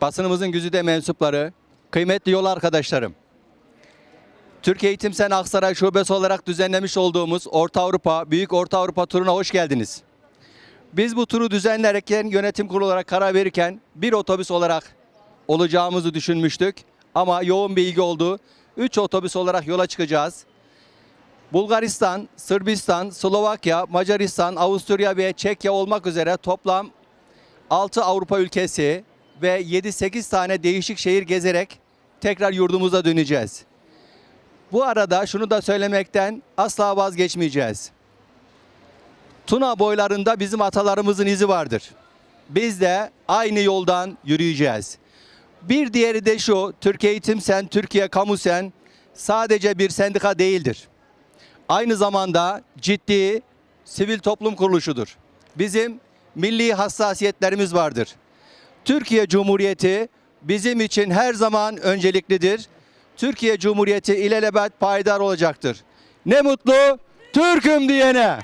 basınımızın güzide mensupları, kıymetli yol arkadaşlarım. Türkiye Eğitim Sen Aksaray Şubesi olarak düzenlemiş olduğumuz Orta Avrupa, Büyük Orta Avrupa turuna hoş geldiniz. Biz bu turu düzenlerken yönetim kurulu olarak karar verirken bir otobüs olarak olacağımızı düşünmüştük. Ama yoğun bir ilgi oldu. 3 otobüs olarak yola çıkacağız. Bulgaristan, Sırbistan, Slovakya, Macaristan, Avusturya ve Çekya olmak üzere toplam 6 Avrupa ülkesi ve 7-8 tane değişik şehir gezerek tekrar yurdumuza döneceğiz. Bu arada şunu da söylemekten asla vazgeçmeyeceğiz. Tuna boylarında bizim atalarımızın izi vardır. Biz de aynı yoldan yürüyeceğiz. Bir diğeri de şu, Türkiye Eğitim Sen, Türkiye Kamu Sen sadece bir sendika değildir. Aynı zamanda ciddi sivil toplum kuruluşudur. Bizim milli hassasiyetlerimiz vardır. Türkiye Cumhuriyeti bizim için her zaman önceliklidir. Türkiye Cumhuriyeti ilelebet payidar olacaktır. Ne mutlu Türk'üm diyene.